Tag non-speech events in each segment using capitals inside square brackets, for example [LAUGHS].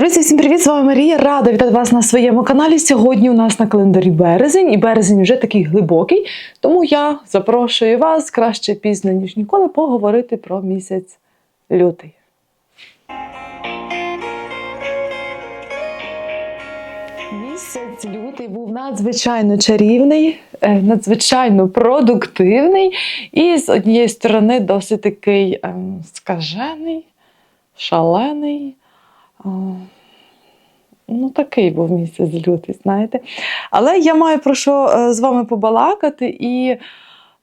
Друзі, всім привіт! З вами Марія. Рада вітати вас на своєму каналі. Сьогодні у нас на календарі березень, і березень вже такий глибокий. Тому я запрошую вас краще пізно, ніж ніколи, поговорити про місяць лютий. Місяць лютий був надзвичайно чарівний, е, надзвичайно продуктивний і з однієї сторони досить такий ем, скажений, шалений. Е, Ну, такий був місяць лютий, знаєте. Але я маю про що е, з вами побалакати, і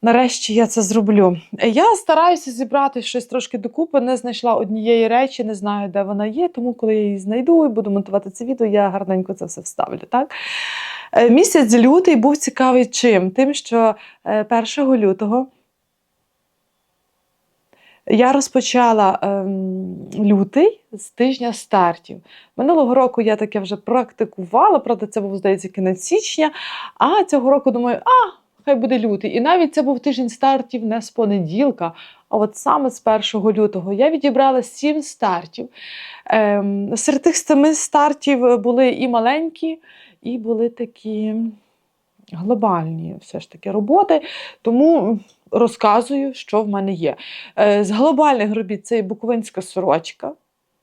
нарешті я це зроблю. Я стараюся зібрати щось трошки докупи, не знайшла однієї речі, не знаю, де вона є, тому коли я її знайду і буду монтувати це відео, я гарненько це все вставлю. Так? Е, Місяць лютий був цікавий чим? Тим, що е, 1 лютого. Я розпочала ем, лютий з тижня стартів. Минулого року я таке вже практикувала, правда, це був, здається, кінець січня. А цього року думаю, а, хай буде лютий. І навіть це був тиждень стартів не з понеділка, а от саме з 1 лютого. Я відібрала сім стартів. Ем, серед тих семи стартів були і маленькі, і були такі глобальні все ж таки роботи. Тому розказую, що в мене є. Е, З глобальних робіт це і буковинська сорочка.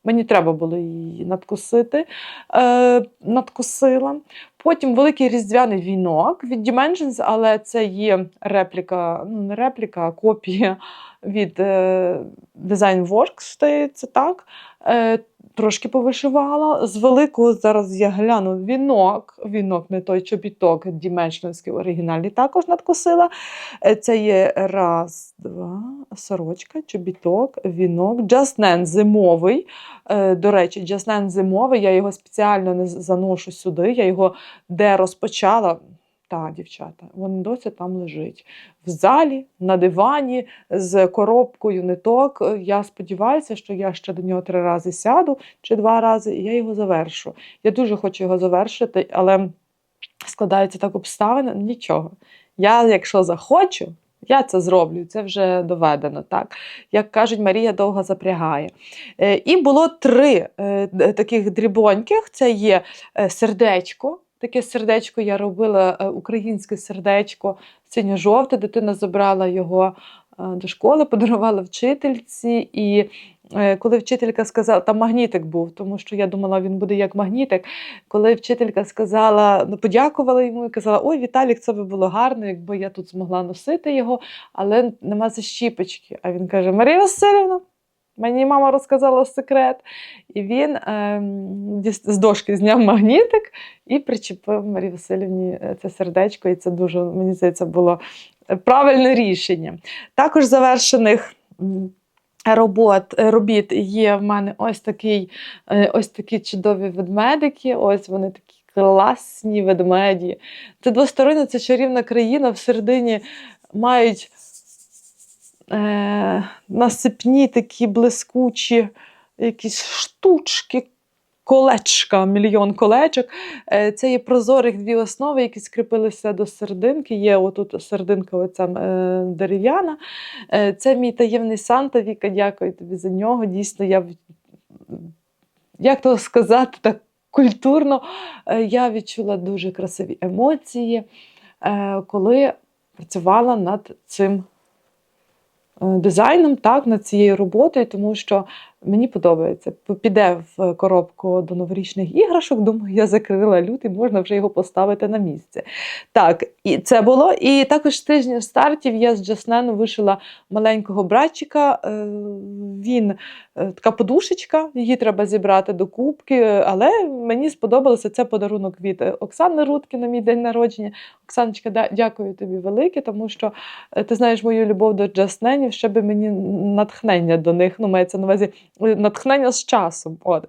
Мені треба було її надкусити, е, надкусила. Потім великий різдвяний вінок від Dimensions, але це є репліка, ну не репліка, а копія від е, Design Works, здається, так. Е, трошки повишивала. З великого зараз я гляну вінок, вінок, не той чобіток, Dimensionський оригінальний також надкусила. Е, Це є раз, два, сорочка, чобіток, вінок, джаснен зимовий. Е, До речі, джаснен зимовий, я його спеціально не заношу сюди, я його де розпочала. Та, дівчата, він досі там лежить. В залі, на дивані, з коробкою ниток. Я сподіваюся, що я ще до нього три рази сяду чи два рази, і я його завершу. Я дуже хочу його завершити, але складаються так обставини. Нічого. Я, якщо захочу, я це зроблю, це вже доведено. так. Як кажуть, Марія довго запрягає. Е, І було три е, таких дрібоньких: це є е, сердечко. Таке сердечко я робила е, українське сердечко синьо-жовте. Дитина забрала його е, до школи, [LAUGHS] подарувала вчительці. І е, коли вчителька сказала, там магнітик був, тому що я думала, він буде як магнітик. Коли вчителька сказала, ну, подякувала йому і казала: Ой, Віталік, це би було гарно, якби я тут змогла носити його, але нема защіпочки. А він каже: Марія Васильівна. Мені мама розказала секрет, і він діс- з дошки зняв магнітик і причепив Марії Васильівні е, це сердечко, і це дуже, мені здається, було е, правильне рішення. Також завершених робот, е, робіт є в мене ось такий, е, ось такі чудові ведмедики. Ось вони такі класні ведмеді. Це двостороння, це чарівна країна. Всередині мають е, насипні такі блискучі якісь штучки, колечка, мільйон колечок. Е, це є прозорих дві основи, які скріпилися до серединки. Є отут серединка оця, е, дерев'яна. Е, це мій таємний Санта. Віка, дякую тобі за нього. Дійсно, я як то сказати так культурно, е, я відчула дуже красиві емоції, е, коли працювала над цим дизайном, так, над цією роботою, тому що мені подобається. Піде в коробку до новорічних іграшок. Думаю, я закрила лютий, можна вже його поставити на місце. Так, і це було. І також тижня стартів я з Джаснену вишила маленького братчика. Е, Він е, така подушечка, її треба зібрати до кубки. Але мені сподобалося це подарунок від е, Оксани Рудки на мій день народження. Оксаночка, дякую тобі велике, тому що е, ти знаєш мою любов до джасненів, ще би мені натхнення до них. Ну, мається на увазі е, натхнення з часом. От.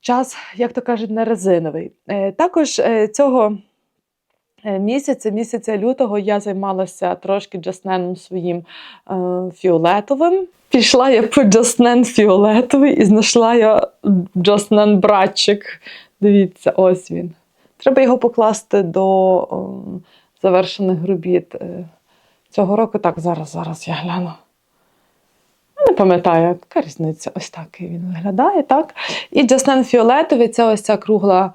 Час, як то кажуть, не резиновий. Е, Також е, цього е, місяця, місяця лютого, я займалася трошки джасненом своїм е, фіолетовим. Пішла я по джаснен фіолетовий і знайшла я джаснен братчик. Дивіться, ось він. Треба його покласти до о, завершених робіт е, цього року. Так, зараз, зараз я гляну. Не пам'ятаю, яка різниця. Ось так він виглядає, так. І Джаснен фіолетовий це ось ця кругла е,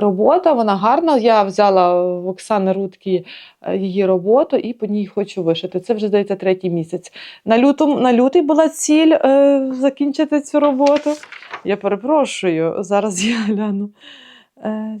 робота. Вона гарна. Я взяла в Оксани Рудки е, її роботу і по ній хочу вишити. Це вже здається третій місяць. На, лютому, на лютий була ціль е, закінчити цю роботу. Я перепрошую, зараз я гляну. Е,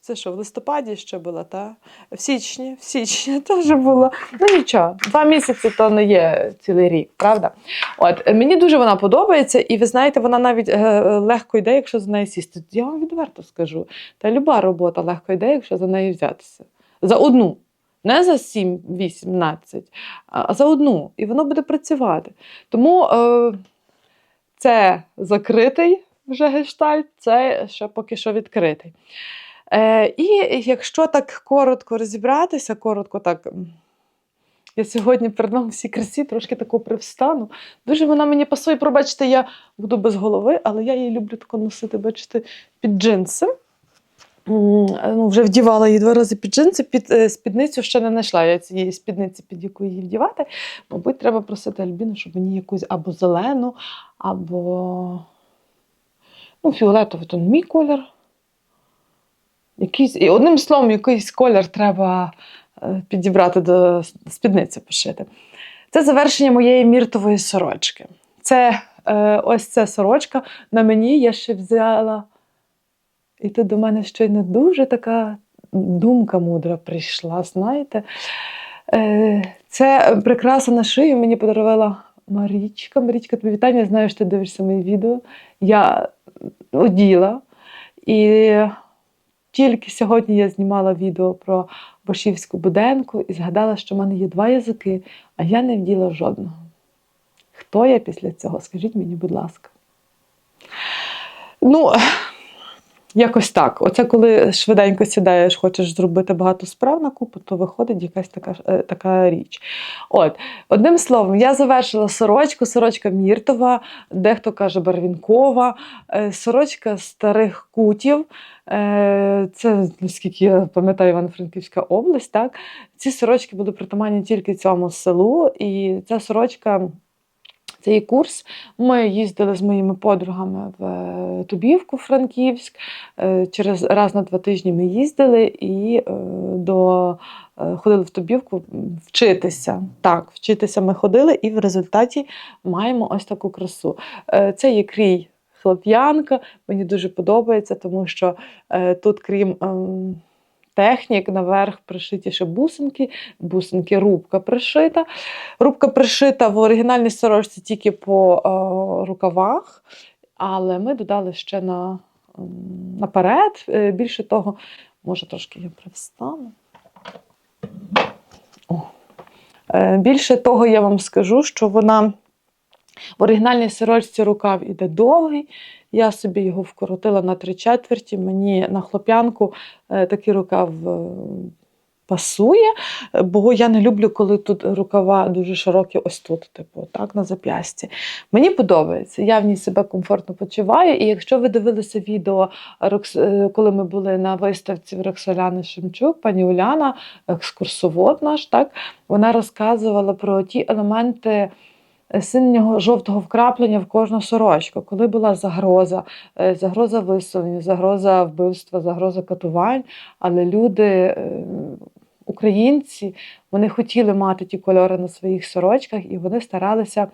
Це що, в листопаді ще була, та? В січні, в січні [LAUGHS] теж було. Ну нічого, два місяці то не є цілий рік, правда? От е, мені дуже вона подобається, і ви знаєте, вона навіть е, е, легко йде, якщо за неї сісти. Я вам відверто скажу. Та люба робота легко йде, якщо за неї взятися. За одну. Не за 7-18, а за одну. І воно буде працювати. Тому е, це закритий вже гештальт, це ще поки що відкритий. Е, і якщо так коротко розібратися, коротко так. Я сьогодні перед вами всі красі трошки таку привстану. Дуже вона мені пасує. Пробачте, я буду без голови, але я її люблю тако носити, бачите, під джинси. Ну, вже вдівала її два рази під джинси, під е, спідницю ще не знайшла я цієї спідниці, під яку її вдівати. Мабуть, треба просити Альбіну, щоб мені якусь або зелену, або ну, фіолетовий то не мій колір. Якийсь, і одним словом, якийсь колір треба е, підібрати до спідниці пошити. Це завершення моєї міртової сорочки. Це е, ось ця сорочка. На мені я ще взяла. І тут до мене щойно дуже така думка мудра прийшла, знаєте. Е, це прикраса на шию мені подарувала Марічка. Марічка, тобі вітання, знаю, що ти дивишся мої відео. Я оділа. І тільки сьогодні я знімала відео про Бошівську буденку і згадала, що в мене є два язики, а я не вділа жодного. Хто я після цього? Скажіть мені, будь ласка. Ну, якось так. Оце коли швиденько сідаєш, хочеш зробити багато справ на купу, то виходить якась така, е, така річ. От, одним словом, я завершила сорочку, сорочка Міртова, дехто каже барвінкова, е, сорочка старих кутів. Е, Це, наскільки я пам'ятаю, Івано-Франківська область. Так? Ці сорочки були притаманні тільки цьому селу, і ця сорочка. Цей курс ми їздили з моїми подругами в е, Тубівку, Франківськ. Е, Через раз на два тижні ми їздили і е, до, ходили в Тубівку вчитися. Так, вчитися ми ходили, і в результаті маємо ось таку красу. Це є крій хлоп'янка. Мені дуже подобається, тому що тут, крім ем, технік, наверх пришиті ще бусинки, бусинки рубка пришита. Рубка пришита в оригінальній сорочці тільки по е, рукавах, але ми додали ще на, м, наперед. Е, Більше того, може трошки я привстану. О. Е, Більше того, я вам скажу, що вона оригінальній сорочці рукав іде довгий. Я собі його вкоротила на три четверті. Мені на хлоп'янку е, такий рукав е, пасує, бо я не люблю, коли тут рукава дуже широкі, ось тут, типу, так, на зап'ясті. Мені подобається, я в ній себе комфортно почуваю. І якщо ви дивилися відео, е, коли ми були на виставці в Роксоляни Шемчук, пані Уляна, екскурсовод наш, так, вона розказувала про ті елементи. Синього жовтого вкраплення в кожну сорочку, коли була загроза, е, загроза виселення, загроза вбивства, загроза катувань. Але люди, е, українці, вони хотіли мати ті кольори на своїх сорочках, і вони старалися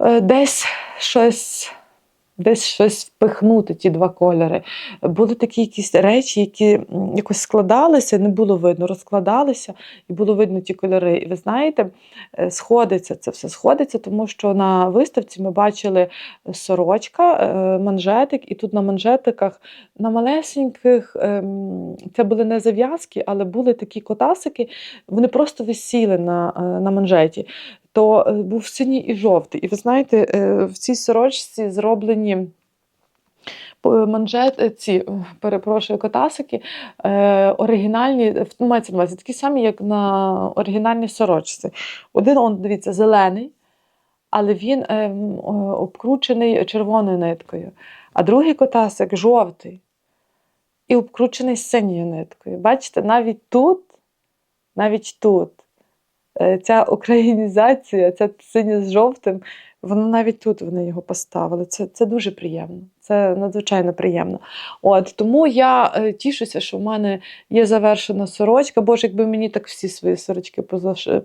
е, десь щось. Десь щось впихнути, ті два кольори. Були такі якісь речі, які якось складалися, не було видно, розкладалися, і було видно ті кольори. І ви знаєте, е, сходиться це все сходиться, тому що на виставці ми бачили сорочка, е, манжетик, і тут на манжетиках на малесеньких ем, це були не зав'язки, але були такі котасики, вони просто висіли на, е, на манжеті. То е, був синій і жовтий. І ви знаєте, е, в цій сорочці зроблені по- манжет, е, ці, е, перепрошую, котасики е, оригінальні, е, мається на увазі, такі самі, як на оригінальній сорочці. Один, он, дивіться, зелений, але він е, обкручений червоною ниткою, а другий котасик жовтий і обкручений синьою ниткою. Бачите, навіть тут, навіть тут е, ця українізація, ця синє з жовтим, воно навіть тут вони його поставили. Це, це дуже приємно. Це надзвичайно приємно. От тому я е, тішуся, що в мене є завершена сорочка. Боже, якби мені так всі свої сорочки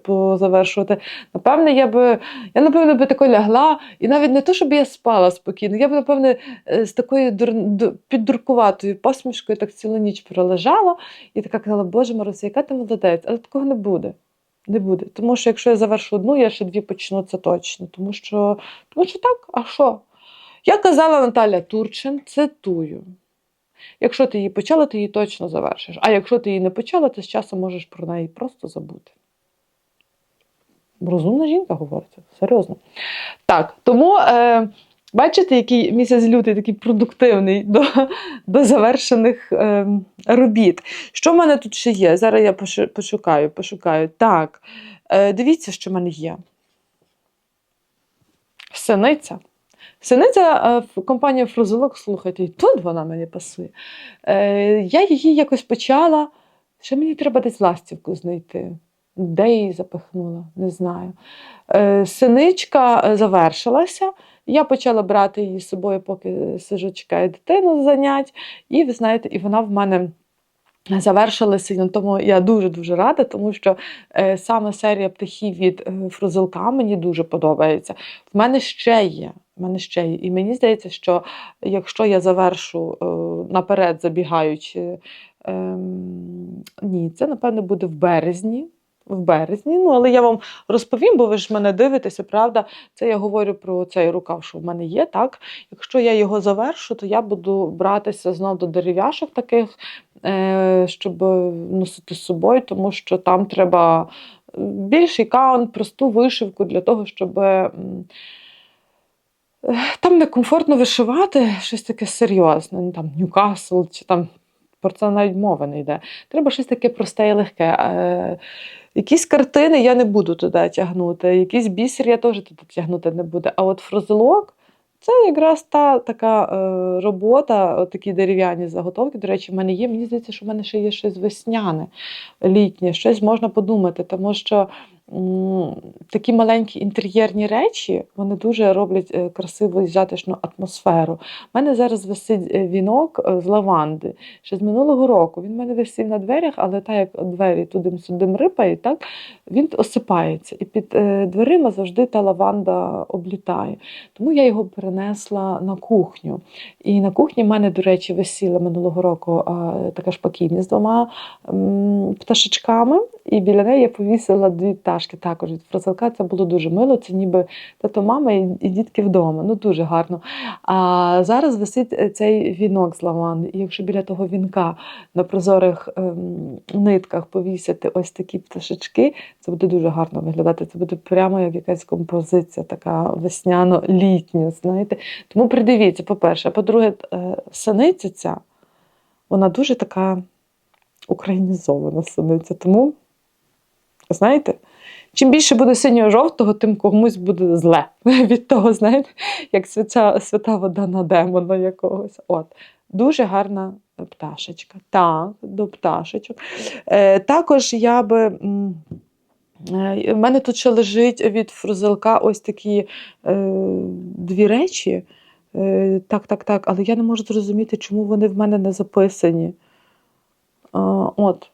позавершувати. Напевне, я би я напевне би тако лягла, і навіть не то, щоб я спала спокійно. Я б, напевне, е, з такою дур... піддуркуватою посмішкою так цілу ніч пролежала і така казала, Боже Маруся, яка ти молодець, але такого не буде. Не буде. Тому що якщо я завершу одну, я ще дві почну це точно. Тому що, тому що так, а що? Я казала Наталя Турчин, цитую. Якщо ти її почала, ти її точно завершиш. А якщо ти її не почала, ти з часом можеш про неї просто забути. Розумна жінка говорить, серйозно. Так, тому е, бачите, який місяць лютий такий продуктивний до, до завершених е, робіт. Що в мене тут ще є? Зараз я пошукаю, пошукаю. Так, е, дивіться, що в мене є. Синиця. Синиця е, в компанії слухайте, і тут вона мені пасує. Е, я її якось почала. Ще мені треба десь ластівку знайти. Де її запихнула, не знаю. Е, синичка е, завершилася. Я почала брати її з собою, поки сижу, чекаю дитину занять. І ви знаєте, і вона в мене завершилася. І тому я дуже-дуже рада, тому що е, саме серія птахів від е, Фрузелка мені дуже подобається. В мене ще є. В мене ще є. І мені здається, що якщо я завершу е, наперед, забігаючи, ем, ні, це напевно буде в березні. В березні, ну але я вам розповім, бо ви ж мене дивитеся, правда? Це я говорю про цей рукав, що в мене є, так? Якщо я його завершу, то я буду братися знов до дерев'яшок таких, е, щоб носити з собою, тому що там треба більший каунт, просту вишивку для того, щоб. е, Там некомфортно вишивати щось таке серйозне, ну, там Ньюкасл чи там про це навіть мова не йде. Треба щось таке просте і легке. Е, якісь картини я не буду туди тягнути, якийсь бісер я теж туди тягнути не буду. А от фрозелок це якраз та така е, робота, от такі дерев'яні заготовки. До речі, в мене є. Мені здається, що в мене ще є щось весняне, літнє, щось можна подумати, тому що такі маленькі інтер'єрні речі вони дуже роблять е, красиву і затишну атмосферу. У мене зараз висить е, вінок е, з лаванди. Ще з минулого року він в мене висів на дверях, але так як двері туди-сюди рипають, так він осипається. І під дверима завжди та лаванда облітає. Тому я його перенесла на кухню. І на кухні в мене, до речі, висіла минулого року така шпаківня з двома пташечками, і біля неї я повісила дві пташки також від фразилка. Це було дуже мило. Це ніби тато, мама і, і дітки вдома. Ну дуже гарно. А зараз висить е, цей вінок з лаванди. І якщо біля того вінка на прозорих ем, нитках повісити ось такі пташечки, це буде дуже гарно виглядати. Це буде прямо як якась композиція, така весняно-літня. знаєте. Тому придивіться, по-перше. А по-друге, е, синиця ця, вона дуже така українізована синиця. Тому, знаєте, чим більше буде синього-жовтого, тим комусь буде зле [LAUGHS] від того, знаєте, як свята, свята вода на демона якогось. От. Дуже гарна пташечка. Так, до пташечок. Е, також я би. м, е, мене тут ще лежить від фрузелка ось такі е, дві речі. Е, так, так, так, але я не можу зрозуміти, чому вони в мене не записані. А, от, е,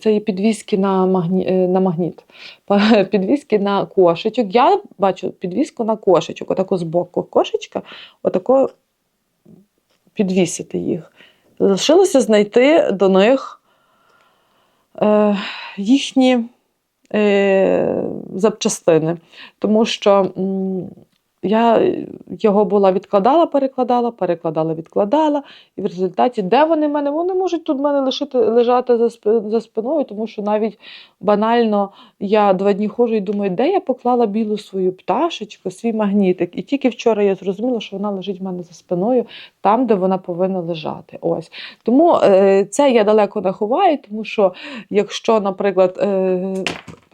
це є підвіски на, магні, е, на магніт. [LAUGHS] Підвіски на кошечок. Я бачу підвіску на кошечок, отако збоку кошечка, отако підвісити їх. Залишилося знайти до них е, їхні е, запчастини, тому що я його була відкладала, перекладала, перекладала, відкладала. І в результаті, де вони в мене? Вони можуть тут в мене лишити, лежати за, за спиною, тому що навіть банально я два дні ходжу і думаю, де я поклала білу свою пташечку, свій магнітик. І тільки вчора я зрозуміла, що вона лежить в мене за спиною, там, де вона повинна лежати. Ось. Тому е, це я далеко не ховаю, тому що якщо, наприклад, е,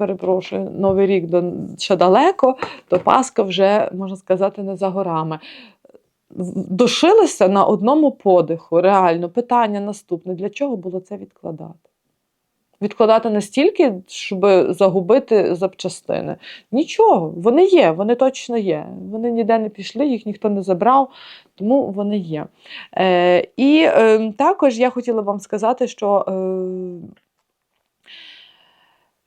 перепрошую, Новий рік до, ще далеко, то Пасха вже, можна сказати, не за горами. Дошилися на одному подиху. Реально, питання наступне: для чого було це відкладати? відкладати настільки, щоб загубити запчастини. Нічого, вони є, вони точно є. Вони ніде не пішли, їх ніхто не забрав, тому вони є. Е, і е, також я хотіла вам сказати, що. Е,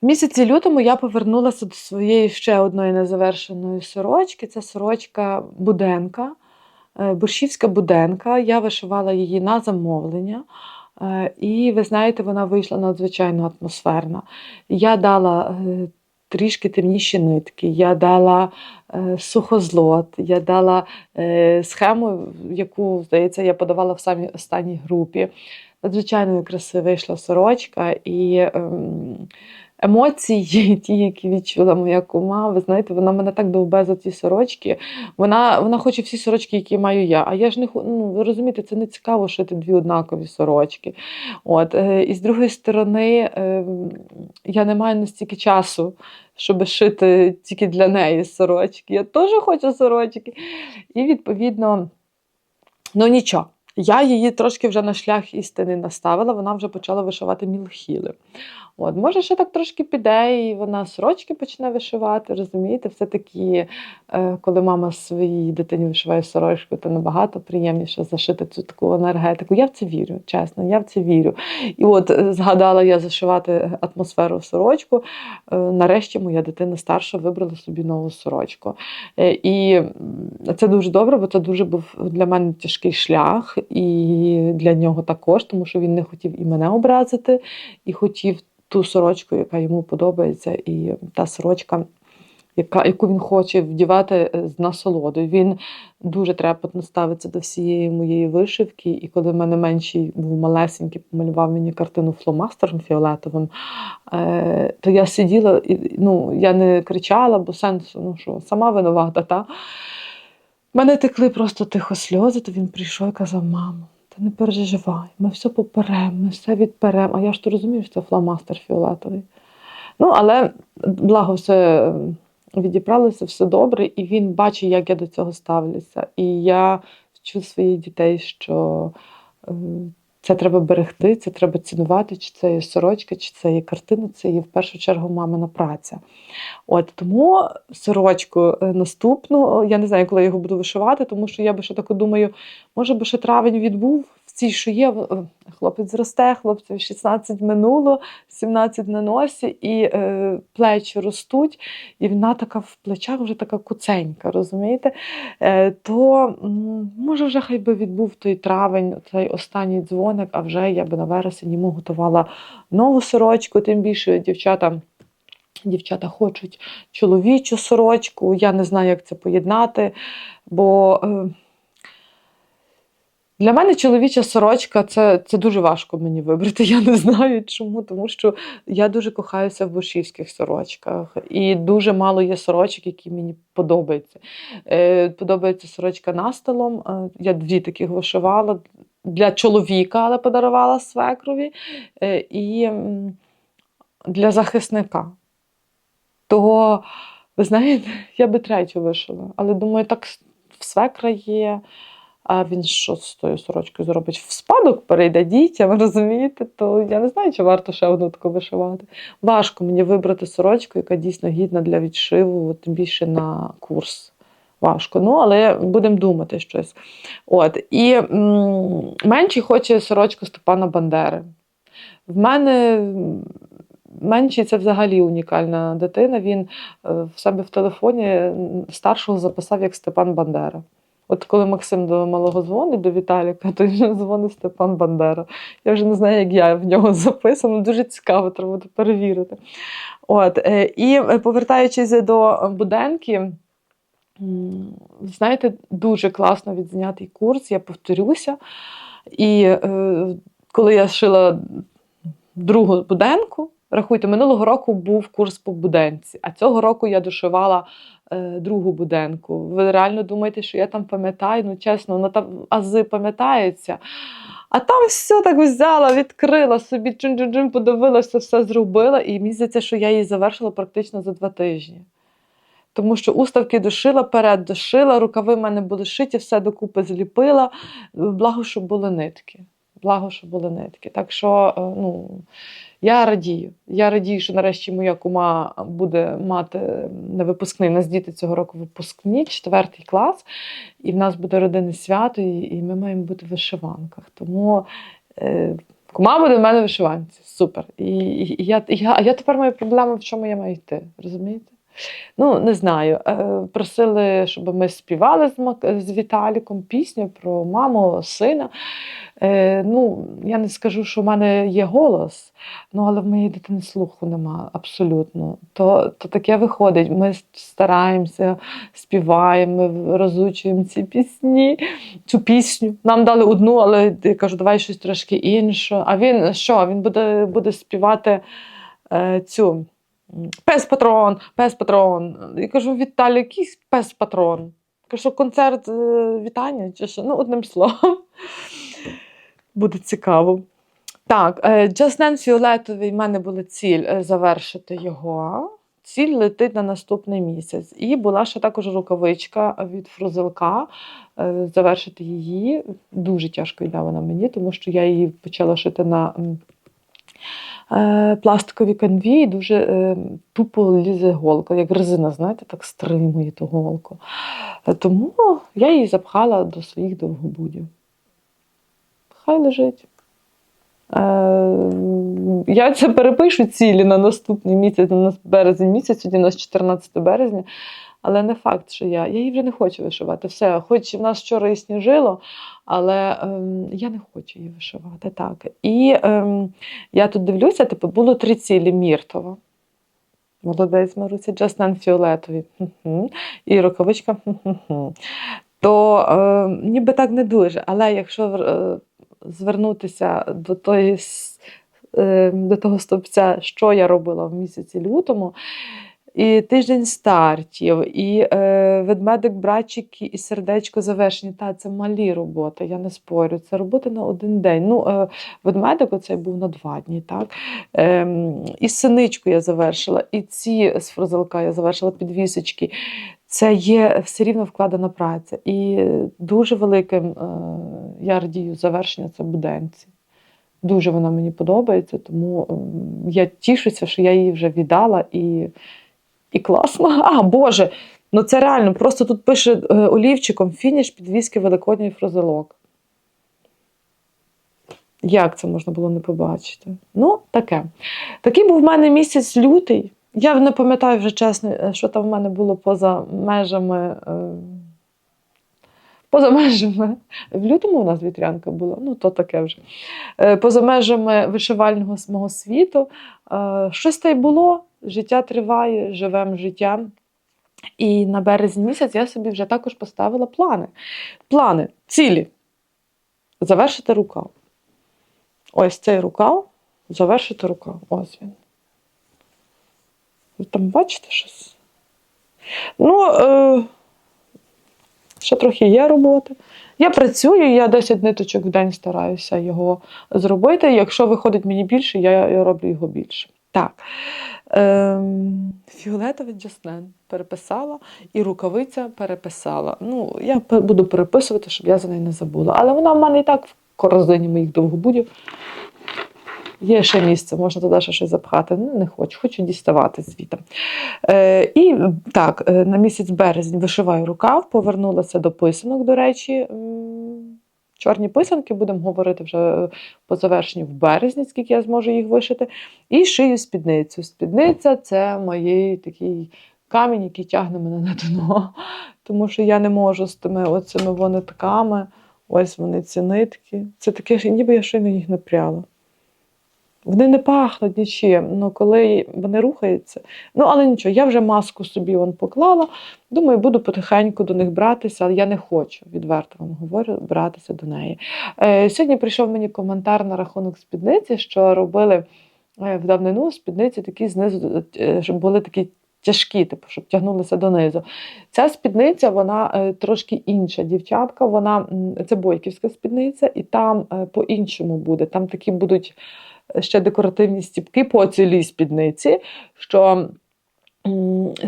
в місяці лютому я повернулася до своєї ще одної незавершеної сорочки. Це сорочка Буденка, е, борщівська Буденка. Я вишивала її на замовлення. Е, І ви знаєте, вона вийшла надзвичайно атмосферна. Я дала е, трішки темніші нитки, я дала сухозлот, я дала схему, яку, здається, я подавала в самій останній групі. Надзвичайно красиво вийшла сорочка і. Ем, Емоції, [LAUGHS] ті, які відчула моя кума, ви знаєте, вона мене так довбе за ці сорочки. Вона вона хоче всі сорочки, які маю я. А я ж не ну, ви розумієте, це не цікаво шити дві однакові сорочки. От, е, і з другої сторони, е, я не маю настільки часу, щоб шити тільки для неї сорочки. Я теж хочу сорочки. І відповідно, ну нічого. Я її трошки вже на шлях істини наставила, вона вже почала вишивати мілхіли. От, може, ще так трошки піде, і вона сорочки почне вишивати, розумієте? Все-таки, е, коли мама своїй дитині вишиває сорочку, то набагато приємніше зашити цю таку енергетику. Я в це вірю, чесно, я в це вірю. І от е, згадала я зашивати атмосферу в сорочку. Е, нарешті моя дитина старша вибрала собі нову сорочку. І це дуже добре, бо це дуже був для мене тяжкий шлях, і для нього також, тому що він не хотів і мене образити, і хотів ту сорочку, яка йому подобається, і та сорочка, яка, яку він хоче вдівати е, з насолодою. Він дуже трепетно ставиться до всієї моєї вишивки. І коли в мене менший був малесенький, помалював мені картину фломастером фіолетовим, е, то я сиділа, і ну, я не кричала, бо сенсу, ну що, сама винувата. Та? В мене текли просто тихо сльози, то він прийшов і казав: мамо, не переживай, ми все поперемо, ми все відперемо. А я ж то розумію, що це фломастер фіолетовий. Ну, але благо все е, відібралося, все добре, і він бачить, як я до цього ставлюся. І я вчу своїх дітей, що е, це треба берегти, це треба цінувати, чи це є сорочка, чи це є картина, це є в першу чергу мамина праця. От тому сорочку е, наступну, я не знаю, коли я його буду вишивати, тому що я би ще так думаю, може би ще травень відбув. Цій, що є, хлопець зросте, хлопців 16 минуло, 17 на носі, і е, плечі ростуть, і вона така в плечах вже така куценька, розумієте? Е, то може вже хай би відбув той травень, цей останній дзвоник, а вже я би на вересень йому готувала нову сорочку, тим більше дівчата. Дівчата хочуть чоловічу сорочку. Я не знаю, як це поєднати, бо е, для мене чоловіча сорочка це, це дуже важко мені вибрати. Я не знаю чому, тому що я дуже кохаюся в борщівських сорочках. І дуже мало є сорочок, які мені подобаються. Е, подобається сорочка настилом. Е, я дві таких вишивала для чоловіка, але подарувала свекрові. Е, і для захисника. Того, ви знаєте, я би третю вишила. Але думаю, так в свекра є. А він що з тою сорочкою зробить? В спадок перейде дітям, [LAUGHS] розумієте? То я не знаю, чи варто ще одну таку вишивати. Важко мені вибрати сорочку, яка дійсно гідна для відшиву, тим більше на курс. Важко. Ну, але будемо думати щось. От. І м, менший хоче сорочку Степана Бандери. В мене м, менший це взагалі унікальна дитина. Він е, в себе в телефоні старшого записав як Степан Бандера. От коли Максим до малого дзвонить до Віталіка, то вже дзвонить Степан Бандера. Я вже не знаю, як я в нього [LAUGHS] записана. Дуже цікаво, треба буде перевірити. От, е, і е, повертаючись до Буденки, знаєте, дуже класно відзнятий курс, я повторюся. І е, коли я шила другу буденку, рахуйте, минулого року був курс по буденці, а цього року я дошивала другу буденку. Ви реально думаєте, що я там пам'ятаю? Ну, чесно, воно там ази пам'ятається. А там все так взяла, відкрила собі чин-чин-чин, подивилася, все зробила. І мені здається, що я її завершила практично за два тижні. Тому що уставки дошила, перед дошила, рукави в мене були шиті, все докупи зліпила. Благо, що були нитки. Благо, що були нитки. Так що, е, ну, я радію. Я радію, що нарешті моя кума буде мати на випускний. У нас діти цього року випускні, четвертий клас, і в нас буде родинне свято, і, ми маємо бути в вишиванках. Тому е, кума буде в мене в вишиванці. Супер. І, і, і я, я, я тепер маю проблему, в чому я маю йти. Розумієте? Ну, не знаю. Е, Просили, щоб ми співали з, Віталіком пісню про маму, сина. Е, ну, я не скажу, що в мене є голос, ну, але в моєї дитини слуху нема абсолютно. То, то таке виходить. Ми стараємося, співаємо, розучуємо ці пісні, цю пісню. Нам дали одну, але я кажу, давай щось трошки інше. А він що? Він буде, буде співати е, цю. Пес патрон, пес патрон. Я кажу, Віталій, який пес патрон? Кажу, концерт е, вітання чи що? Ну, одним словом. Буде цікаво. Так, е, Just Dance Фіолетовий в мене була ціль е, завершити його. Ціль летить на наступний місяць. І була ще також рукавичка від фрузелка. Завершити її. Дуже тяжко йде вона мені, тому що я її почала шити на е, канві, і дуже е, тупо лізе голка, як резина, знаєте, так стримує ту голку. Е, Тому я її запхала до своїх довгобудів. Хай лежить. Я це перепишу цілі на наступний місяць, на березень місяць, сьогодні у нас 14 березня. Але не факт, що я. Я її вже не хочу вишивати. Все, хоч в нас вчора і сніжило, але ем, я не хочу її вишивати. так. І ем, я тут дивлюся, типу, було три цілі Міртова. Молодець Маруся, Джастан Фіолетові. І рукавичка. То е, ніби так не дуже. Але якщо е, звернутися до тої, е, до того стовпця, що я робила в місяці лютому, і тиждень стартів, і е, ведмедик, братчик, і сердечко завершені. Та це малі роботи, я не спорю. Це робота на один день. Ну, е, ведмедик оцей був на два дні. Так? Ем, і синичку я завершила, і ці з фрозелка я завершила підвісочки. Це є все рівно вкладена праця. І дуже великим е, я радію завершення це буденці. Дуже вона мені подобається, тому ем, я тішуся, що я її вже віддала і, і класно. А, Боже! Ну це реально, просто тут пише е, олівчиком фініш підвіски Великодній фрозелок. Як це можна було не побачити? Ну, таке. Такий був в мене місяць лютий. Я не пам'ятаю вже чесно, е, що там в мене було поза межами. е, Поза межами. В лютому у нас вітрянка була, ну то таке вже. Поза межами вишивального мого світу. Щось та й було, життя триває, живемо життям. І на березень місяць я собі вже також поставила плани. Плани, цілі. Завершити рукав. Ось цей рукав, завершити рукав. Ось він. Ви там бачите щось? Ну, е, ще трохи є роботи. Я працюю, я 10 ниточок в день стараюся його зробити. Якщо виходить мені більше, я, я роблю його більше. Так. Ем, фіолетовий джаснен переписала і рукавиця переписала. Ну, я буду переписувати, щоб я за неї не забула. Але вона в мене і так в корзині моїх довгобудів. Є ще місце, можна туди ще щось запхати. Ну, не хочу, хочу діставати звідти. Е, і так, е, на місяць березень вишиваю рукав, повернулася до писанок, до речі. Чорні писанки, будемо говорити вже е, по завершенню в березні, скільки я зможу їх вишити. І шию спідницю. Спідниця це моїй такий камінь, який тягне мене на дно. [LAUGHS] Тому що я не можу з тими оцими вонитками. Ось вони ці нитки. Це таке, ніби я щойно їх напряла. Вони не пахнуть нічим, але коли вони рухаються. Ну, але нічого, я вже маску собі вон поклала. Думаю, буду потихеньку до них братися, але я не хочу, відверто вам говорю, братися до неї. Е, сьогодні прийшов мені коментар на рахунок спідниці, що робили е, в давнину спідниці такі знизу, е, щоб були такі тяжкі, типу, щоб тягнулися донизу. Ця спідниця, вона е, трошки інша. Дівчатка, вона це бойківська спідниця, і там е, по-іншому буде. Там такі будуть ще декоративні стіпки по цілій спідниці, що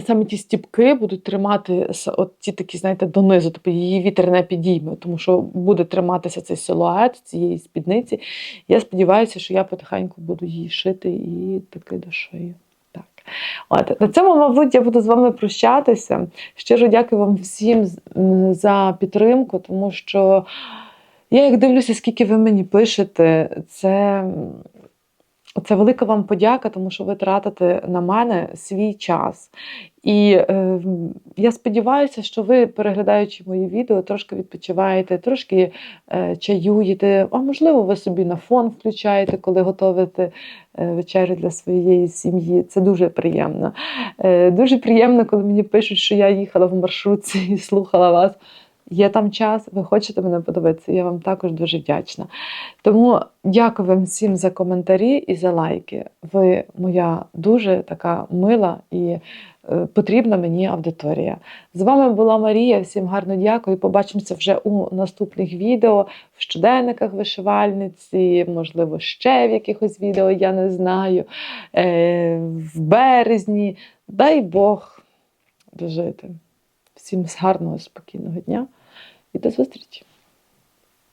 саме ті стіпки будуть тримати от ті такі, знаєте, донизу, тобто її вітер не підійме, тому що буде триматися цей силует цієї спідниці. Я сподіваюся, що я потихеньку буду її шити і таки дошию. От, на цьому, мабуть, я буду з вами прощатися. Щиро дякую вам всім за підтримку, тому що я як дивлюся, скільки ви мені пишете, це, це велика вам подяка, тому що ви тратите на мене свій час. І е, я сподіваюся, що ви, переглядаючи мої відео, трошки відпочиваєте, трошки е, чаюєте, а можливо, ви собі на фон включаєте, коли готуєте е, вечерю для своєї сім'ї. Це дуже приємно. Е, дуже приємно, коли мені пишуть, що я їхала в маршрутці і слухала вас. Є там час, ви хочете мене подивитися, я вам також дуже вдячна. Тому дякую вам всім за коментарі і за лайки. Ви моя дуже така мила і е, потрібна мені аудиторія. З вами була Марія. Всім гарно дякую. Побачимося вже у наступних відео в щоденниках вишивальниці, можливо, ще в якихось відео, я не знаю. Е, в березні. Дай Бог дожити. Всім гарного, спокійного дня і до зустрічі!